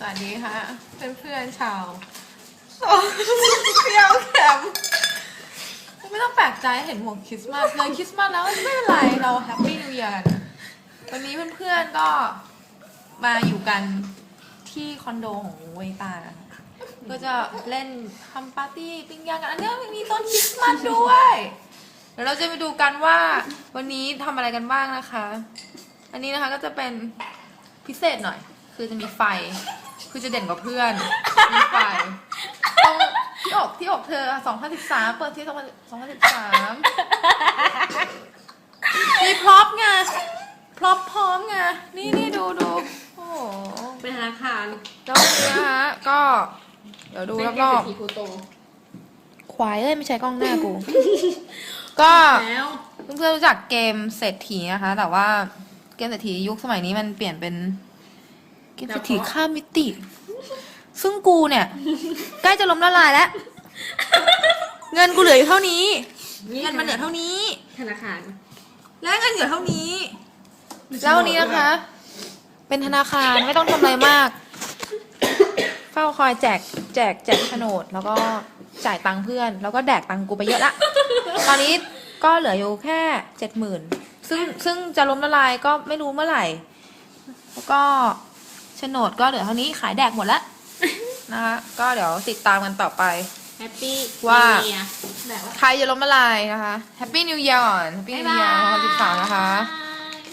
สวัสดีค่ะเพื่อนเพื่อนๆชาวโซเชียลแคมไม่ต้องแปลกใจเห็นหมวกคริสต์มาสเลยคริสต์มาสแล้วไม่เป็นไรเราแฮปปี้นิว e ย r กันวันนี้เพื่อนๆก็มาอยู่กันที่คอนโดของเวตาก็จะเล่นทำปาร์ตี้ปิ้งย่างกันอันนี้มีต้นคริสต์มาสด้วยเดี๋ยวเราจะไปดูกันว่าวันนี้ทำอะไรกันบ้างนะคะ อันนี้นะคะก็จะเป็นพิเศษหน่อย คือจะมีไฟ คือจะเด่นกว่าเพื่อนมีไฟตรงที่อกที่อกเธอ2013เปิดที่2013มีพร็อพไงพร็อพพร้อมไงนี่นี่ดูดูโอ้โหเป็นธนาคารแล้ววันนี้นะคะก็ เดี๋ยวดูรอบเป็นเศรษฐีครูโตๆควายเอ้ยไม่ใช่กล้องหน้ากู ก็แล้วเพื่อนๆรู้จักเกมเศรษฐีนะคะ แต่ว่าเกมเศรษฐียุคสมัยนี้มันเปลี่ยนเป็น เกมเศรษฐีข้ามมิติ ซึ่งกูเนี่ย ใกล้จะล้มละลายแล้ว เงินกูเหลืออยู่เท่านี้ เงินมันเหลือเท่านี้ ธนาคาร และเงินเหลือเท่านี้ แล้ววันนี้นะคะ เป็นธนาคารไม่ต้องทำอะไรมาก เฝ้าคอยแจกแจกแจกโฉนด แล้วก็จ่ายตังค์เพื่อน แล้วก็แดกตังค์กูไปเยอะละ ตอนนี้ก็เหลืออยู่แค่เจ็ดหมื่นซึ่งซึ่งจะล้มละลายก็ไม่รู้เมื่อไหร่ แล้วก็ โฉนดก็เหลือเท่านี้ขายแดกหมดแล้วนะคะก็เดี๋ยวติดตามกันต่อไป แฮปปี้ว่า แบบว่า ใครจะล้มละลายนะคะ Happy New Year ก่อน Happy New Year 2013นะคะ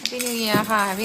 Happy New Year ค่ะ Happy